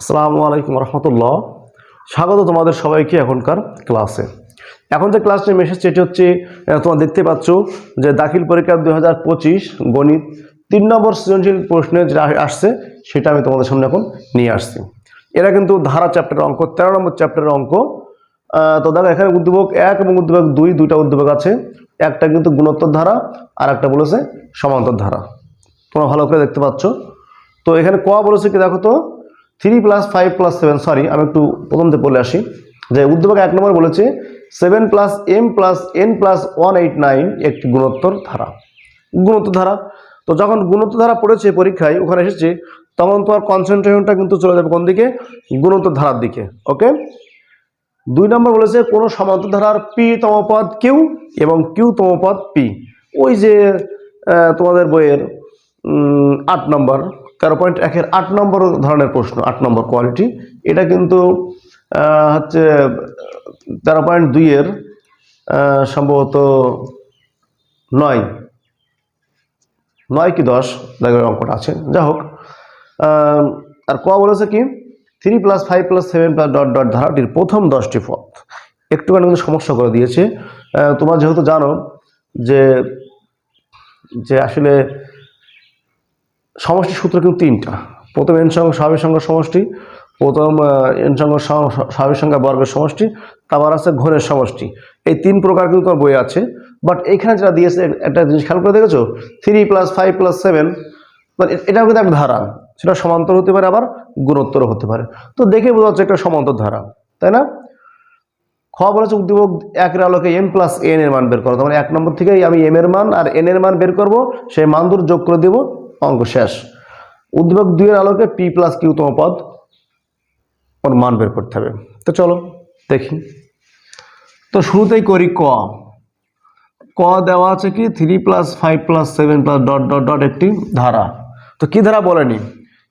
আসসালামু আলাইকুম রহমতুল্লাহ। স্বাগত তোমাদের সবাইকে এখনকার ক্লাসে। এখন যে ক্লাস নিয়ে এসেছি এটি হচ্ছে তোমরা দেখতে পাচ্ছ যে দাখিল পরীক্ষা দুই হাজার পঁচিশ গণিত তিন নম্বর সৃজনশীল প্রশ্নে যেটা আসছে, সেটা আমি তোমাদের সামনে এখন নিয়ে আসছি। এরা কিন্তু ধারা চ্যাপ্টারের অঙ্ক, তেরো নম্বর চ্যাপ্টারের অঙ্ক তো দেখো, এখানে উদ্যোগ এক এবং উদ্যোগ দুই, দুইটা উদ্যোগ আছে। একটা কিন্তু গুণোত্তর ধারা, আর একটা বলেছে সমান্তর ধারা। তোমরা ভালো করে দেখতে পাচ্ছ। তো এখানে ক বলেছে কি দেখো তো? Three plus five plus seven sorry আমি একটু প্রথম থেকে বলে আসি, যে উদ্যোগ এক নম্বর বলেছে, seven plus M plus N plus one eight nine একটি গুণোত্তর ধারা। গুণোত্তর ধারা? তো যখন গুণোত্তর ধারা পড়েছে পরীক্ষায়, ওখানে এসেছে, তখন তোমার কনসেন্ট্রেশনটা কিন্তু চলে যাবে কোন দিকে? গুণোত্তর ধারার দিকে ওকে দুই নম্বর বলেছে, কোনো সমান্তর ধারার পি তম পদ কিউ এবং কিউ তম পদ পি ওই যে তোমাদের বইয়ের আট নম্বর তেরো পয়েন্ট একের আট নম্বর ধরনের প্রশ্ন, আট নম্বর কোয়ালিটি এটা কিন্তু হচ্ছে, তেরো পয়েন্ট দুইয়ের সম্ভবত নয়। নয় কি দশ? জায়গায় অঙ্কটা আছে। যা হোক আর ক বলেছে কি? Three plus five plus seven plus dot dot ধারাটির প্রথম দশটি পথ। একটুখানি কিন্তু সমস্যা করে দিয়েছে। তোমরা যেহেতু জানো যে যে আসলে সমষ্টি সূত্র কিন্তু তিনটা। প্রথম এন সংখ্যা স্বাভাবিক সংখ্যার সমষ্টি, প্রথম এন সম- স্বাভাবিক সংখ্যা বর্গের সমষ্টি, তারপর আছে ঘনের সমষ্টি। এই তিন প্রকার কিন্তু তোমার বই আছে। বাট এখানে যেটা দিয়েছে একটা জিনিস খেয়াল করে দেখেছ? Three plus five plus seven এটাও কিন্তু একটা ধারা। সেটা সমান্তর হতে পারে, আবার গুণোত্তর হতে পারে। তো দেখে বোঝা যাচ্ছে একটা সমান্তর ধারা। তাই না? খ বলেছে উদ্দীপক একের আলোকে এম প্লাস এন এর মান বের করো। তার মানে এক নম্বর থেকেই আমি এম এর মান আর এন এর মান বের করব, সেই মান দুটো যোগ করে দেব। অঙ্ক শেষ। উদ্দীপক দুইয়ের আলোকে পি প্লাস কিউতম পদ ওর মান বের করতে হবে। তো চলো, দেখি। তো শুরুতেই করি ক। ক দেওয়া আছে কি? Three plus five plus seven plus dot dot dot একটি ধারা। তো কি ধারা বলেনি?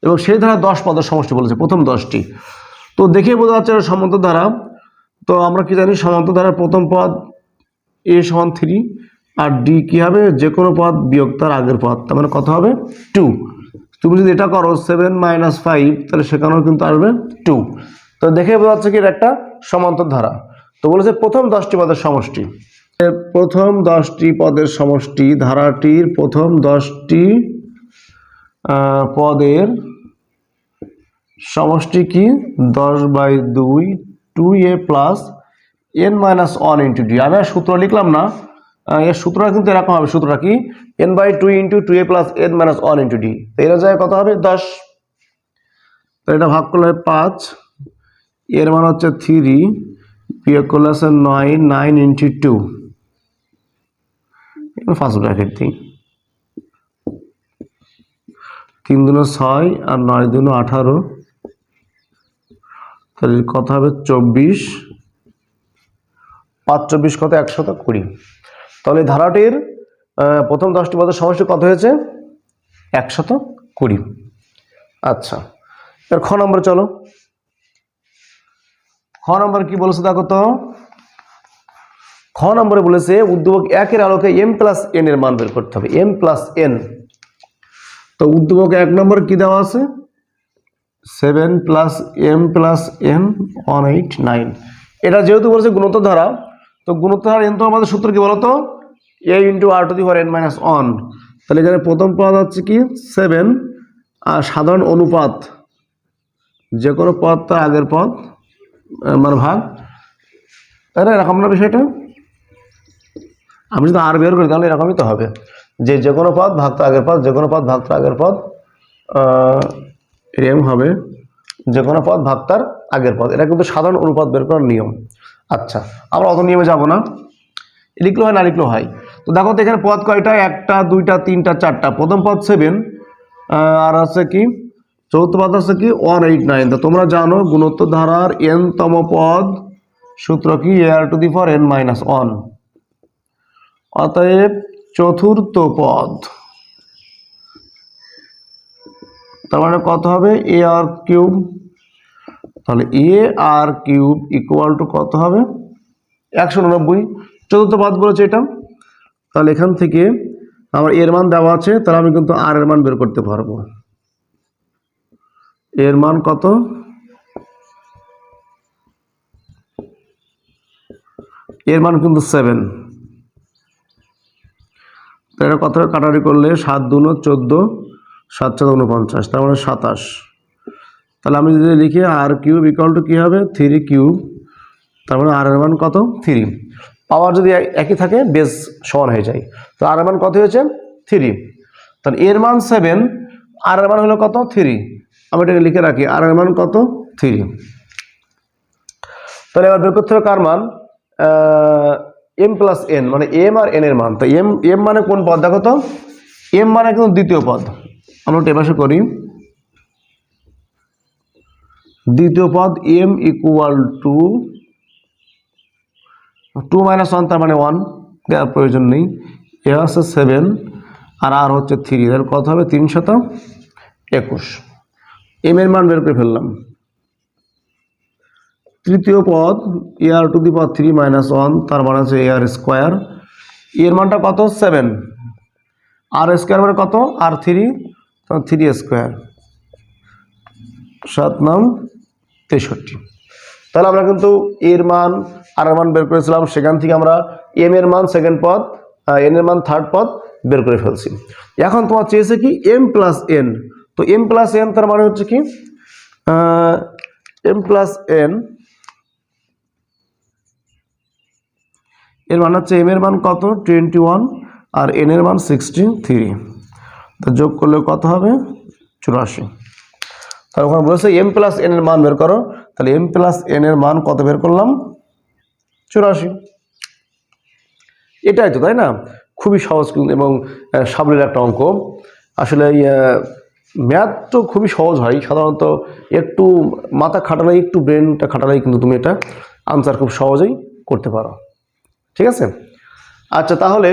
এবং সেই ধারা দশ পদের সমষ্টি বলেছে, প্রথম দশটি। তো দেখে বোঝা যাচ্ছে এটা সমান্তর ধারা। তো আমরা কি জানি? সমান্তর ধারার প্রথম পদ এ সমান থ্রি আর ডি কি হবে? যে কোনো পদ বিয়োগ তার আগের পদ। তার মানে কত হবে? টু তুমি যদি এটা করো সেভেন মাইনাস ফাইভ তাহলে সেখানেও কিন্তু আসবে টু তো দেখে বোঝা যাচ্ছে কি এটা একটা সমান্তর ধারা। তো বলেছে প্রথম দশটি পদের সমষ্টি। প্রথম দশটি পদের সমষ্টি ধারাটির প্রথম দশটি পদের সমষ্টি কি? দশ বাই দুই two A plus N minus one into D আমি সূত্র লিখলাম না। এর সূত্রটা কিন্তু এরকম হবে, সূত্রটা কি? N by two into two A plus N minus one into D এর জায়গায় কত হবে? দশ। তো এটা ভাগ করলে পাঁচ। এর মান হচ্ছে থ্রি বিয়োগ করলে আছে নয় nine into two first bracket দিই। তিন দুনো ছয় আর নয় দুনো আঠারো। তাহলে কত হবে? চব্বিশ। পাঁচ, চব্বিশ কত? একশত কুড়ি। তাহলে ধারাটির প্রথম দশটি পদের সমষ্টি কত হয়েছে? একশত কুড়ি। আচ্ছা এর খ নম্বর চলো। খ নম্বর কি বলেছে দেখো তো? খ নম্বরে বলেছে উদ্যোগ একের আলোকে এম প্লাস এন এর মান বের করতে হবে। এম প্লাস এন তো উদ্যোগ এক নম্বর কি দেওয়া আছে? Seven plus M plus N one eight nine এটা যেহেতু বলেছে গুণত ধারা তো গুণোত্তর ধারা এন তো আমাদের সূত্র কি বলতো? A into R to the power N minus one তাহলে এখানে প্রথম পদ হচ্ছে কি? সেভেন আর সাধারণ অনুপাত যে কোনো পদ তার আগের পদ মানে ভাগ। তাই না এরকম না বিষয়টা? আমি যদি আর বের করি তাহলে এরকমই তো হবে। যে যে কোনো পদ ভাগ তো আগের পদ যে কোনো পদ ভাগ তার আগের পদ এম হবে যে কোনো পদ ভাগ তার আগের পদ। এটা কিন্তু সাধারণ অনুপাত বের করার নিয়ম। আচ্ছা আমরা অত নিয়মে যাব না। লিখলো হয়, না লিখলো হয়। তো দেখো তো এখানে পদ কয়টা? একটা, দুইটা, তিনটা, চারটা। প্রথম পদ সেভেন আর আছে কি? চতুর্থ পদ আছে কি? ওয়ান এইট নাইন তো তোমরা জানো গুণোত্তর ধারার এন তম পদ সূত্র কি? A R to the for N minus one অতএব চতুর্থ পদ। তার মানে কত হবে? এ আর কিউব তাহলে A R cube equal to কত হবে? একশো উননব্বই। চতুর্থ বাদ বলেছে এটা। তাহলে এখান থেকে আমার এর মান দেওয়া আছে, তাহলে আমি কিন্তু আর এর মান বের করতে পারব। এর মান কত? এর মান কিন্তু সেভেন এটা কত? কাটারি করলে সাত দুনো চোদ্দ, সাত চার উনপঞ্চাশ, তার মানে সাতাশ। তাহলে আমি যদি লিখি আর কিউব ইকাল টু কী হবে? থ্রি কিউব তার মানে আর মান কত? থ্রি পাওয়ার যদি একই থাকে বেস সমান হয়ে যায়। তো আর মান কত হয়েছে? থ্রি তাহলে এর মান সেভেন আর মান হলো কত? থ্রি আমি এটাকে লিখে রাখি আর মান কত? থ্রি তাহলে এবার বের করতে হবে কার মান? এম প্লাস এন মানে এম আর এন এর মান। তো এম এম মানে কোন পদ? দেখো তো এম মানে কিন্তু দ্বিতীয় পদ। আমরা টেপাসে করি। দ্বিতীয় পদ M equal to two minus one তার মানে ওয়ান দেওয়ার প্রয়োজন নেই। এ হচ্ছে সেভেন আর আর হচ্ছে থ্রি তাহলে কত হবে? তিন শত একুশ। এম এর মান বের করে ফেললাম। তৃতীয় পদ A R to the power three minus one তার মানে হচ্ছে এ আর স্কোয়ার এর মানটা কত? সেভেন আর স্কোয়ার মানে কত? আর থ্রি থ্রি স্কোয়ার সাত নাম তেষট্টি। তাহলে আমরা কিন্তু এর মান, আর এর মান বের করেছিলাম, সেখান থেকে আমরা এম এর মান সেকেন্ড পদ এন এর মান থার্ড পদ বের করে ফেলছি। এখন তোমার চেয়েছে কি এম প্লাস এন তো এম প্লাস এন তার মানে হচ্ছে কি? এম প্লাস এন এর মান হচ্ছে এম এর মান কত? টোয়েন্টি ওয়ান আর এন এর মান সিক্সটি থ্রি তো যোগ করলে কত হবে? চুরাশি। তাহলে ওখানে বলেছে এম প্লাস এন এর মান বের করো। তাহলে এম প্লাস এন এর মান কত বের করলাম? চুরাশি। এটাই তো, তাই না? খুবই সহজ কিন্তু এবং সাবলীল একটা অঙ্ক। আসলে ম্যাথ তো খুবই সহজ হয়। সাধারণত একটু মাথা খাটালেই, একটু ব্রেনটা খাটালেই কিন্তু তুমি এটা আনসার খুব সহজেই করতে পারো। ঠিক আছে? আচ্ছা তাহলে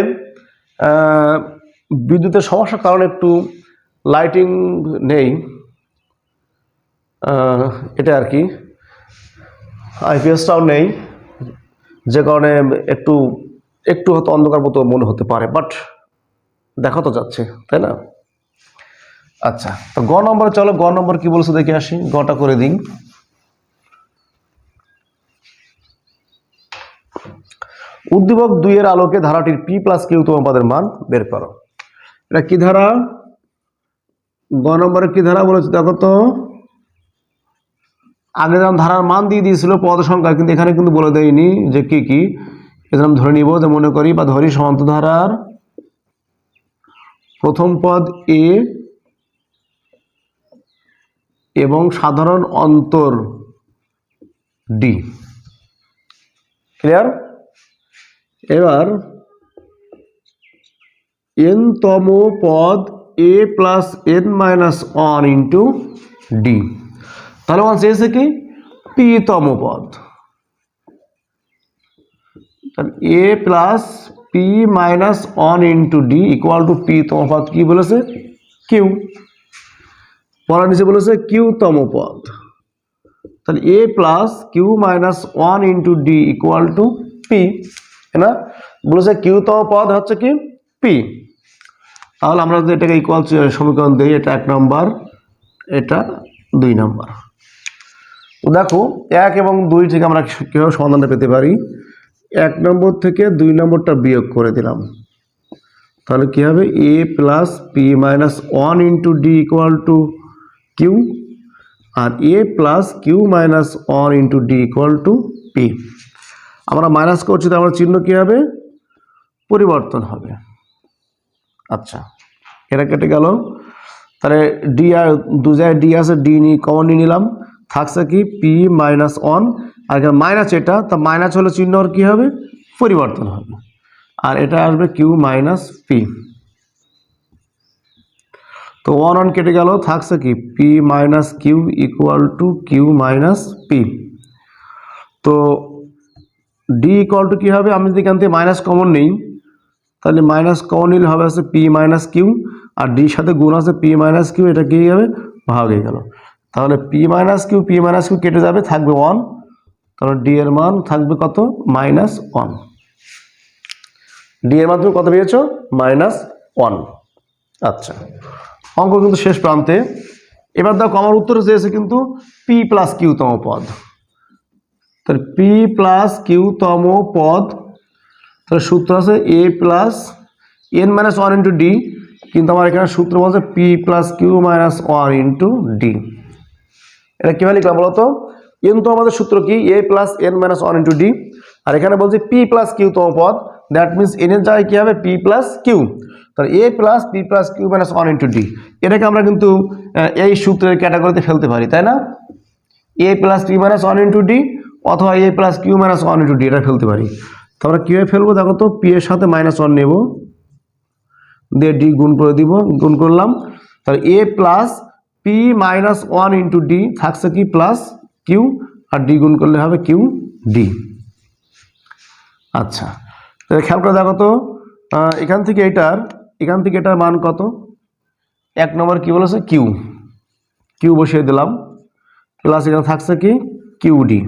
বিদ্যুতের সমস্যার কারণে একটু লাইটিং নেই। এটা আর কি আইপিএসটাও নেই, যে কারণে একটু একটু হয়তো অন্ধকার মতো মনে হতে পারে বাট দেখা তো যাচ্ছে, তাই না? আচ্ছা তো গ নম্বরে চলো, গ নম্বর কি বলছো দেখে আসি গটা করে দিন উদ্দীপক দুইয়ের আলোকে ধারাটির পি প্লাস কিউ তোমাদের মান বের করো। এটা কি ধারা? গ নম্বরে কি ধারা বলেছে দেখো তো? আগে যেমন ধারার মান দিয়ে দিয়েছিল পদ সংখ্যা, কিন্তু এখানে কিন্তু বলে দেয়নি যে কি কি। এটা আমি ধরে নিব যে মনে করি বা ধরি সমান্ত ধারার প্রথম পদ এ এবং সাধারণ অন্তর ডি ক্লিয়ার এবার এন তম পদ A plus N minus one into D তাহলে আমার চেয়েছে কি? পি তম পদ। A plus P minus one into D equal to P তম পদ কি বলেছে? কিউ পড়ার নিচে বলেছে কিউ তম পদ। তাহলে A plus Q minus one into D equal to P না? বলেছে কিউ তম পদ হচ্ছে কি? পি তাহলে আমরা যদি এটাকে ইকুয়াল সমীকরণ দিই, এটা এক নম্বর এটা দুই নম্বর তো দেখো, এক এবং দুই থেকে আমরা কীভাবে সমাধানটা পেতে পারি? এক নম্বর থেকে দুই নম্বরটা বিয়োগ করে দিলাম। তাহলে কী হবে? A plus P minus one into D equal to Q R A plus Q minus one into D equal to P আমরা মাইনাস করছি তো আমার চিহ্ন কী হবে? পরিবর্তন হবে। আচ্ছা এটা কেটে গেল। তাহলে ডি আর দু জায়গায় ডি আছে ডি নিয়ে কমন নিয়ে নিলাম। থাকছে কি পি মাইনাস ওয়ান আর এখানে মাইনাস এটা, তা মাইনাস হলে চিহ্ন আর কী হবে? পরিবর্তন হবে। আর এটা আসবে কিউ মাইনাস পি তো ওয়ান ওয়ান কেটে গেল, থাকছে কি P minus Q equal to Q minus P তো ডি ইকুয়াল টু কী হবে? আমি যদি এখান থেকে মাইনাস কমন নেই, তাহলে মাইনাস কমন নিলে হবে আছে পি মাইনাস কিউ আর ডির সাথে গুণ আছে পি মাইনাস কিউ এটা কি হবে ভাগ হয়ে গেল। তাহলে P minus Q P minus Q কেটে যাবে, থাকবে ওয়ান তাহলে ডি এর মান থাকবে কত? মাইনাস ওয়ান ডি এর মান তুমি কত পেয়েছ? মাইনাস ওয়ান আচ্ছা। অঙ্ক কিন্তু শেষ প্রান্তে। এবার দেখো, আমার উত্তরে চেয়েছে কিন্তু পি প্লাস কিউ তম পদ। তাহলে পি প্লাস কিউ তম পদ, তাহলে সূত্র আছে A plus N minus one into D কিন্তু আমার এখানে সূত্র বলছে P plus Q minus one into D এটা কীভাবে লিখলাম বলো তো এন তো আমাদের সূত্র কি? A plus N minus one into D আর এখানে বলছি পি প্লাস কিউ তম পদ। দ্যাট মিনস এন এর জায়গায় কী হবে? পি প্লাস কিউ তাহলে A plus P plus Q minus one into D এটাকে আমরা কিন্তু এই সূত্রের ক্যাটাগরিতে ফেলতে পারি, তাই না? A plus P minus one into D অথবা A plus Q minus one into D এটা ফেলতে পারি। তো আমরা কীভাবে ফেলব? দেখো তো পি এর সাথে মাইনাস ওয়ান নেব। দিয়ে ডি গুণ করে দিব, গুণ করলাম। তাহলে A plus P minus one into D থাকছে কি প্লাস কিউ আর ডি গুণ করলে হবে কিউ ডি আচ্ছা তাহলে খেয়াল দেখো তো এখান থেকে এটার, এখান থেকে এটার মান কত? এক নম্বর কি বলেছে? কিউ কিউ বসিয়ে দিলাম। প্লাস এখানে থাকছে কি? কিউ ডি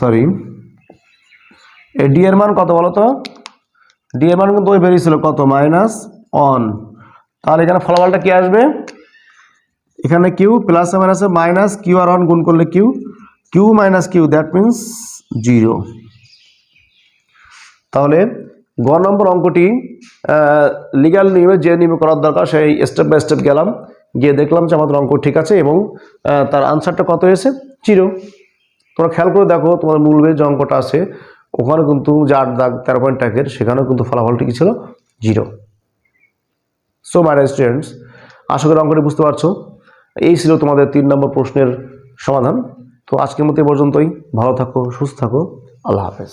সরি এই ডি এর মান কত বলো তো? ডি এর মান কিন্তু ওই বেরিয়েছিল কত? মাইনাস অন তাহলে এখানে ফলাফলটা কি আসবে? এখানে কিউ প্লাসে মাইনাসে মাইনাস কিউ আর ওয়ান গুণ করলে Q Q minus Q that means zero তাহলে গ নম্বর অঙ্কটি লিগাল নিয়মে যে নিয়মে করার দরকার, সেই স্টেপ বাই স্টেপ গেলাম। গিয়ে দেখলাম যে আমাদের অঙ্ক ঠিক আছে এবং তার আনসারটা কত এসে জিরো তোমরা খেয়াল করে দেখো তোমার মূলবের যে অঙ্কটা আছে, ওখানে কিন্তু যে আট দাগ, তেরো পয়েন্ট ট্যাগের সেখানেও কিন্তু ফলাফলটি কি ছিল? জিরো সো মাই স্টুডেন্টস আশা করি অঙ্কটি বুঝতে পারছ। এই ছিল তোমাদের তিন নম্বর প্রশ্নের সমাধান। তো আজকের মতো এ পর্যন্তই। ভালো থাকো, সুস্থ থাকো। আল্লাহ হাফেজ।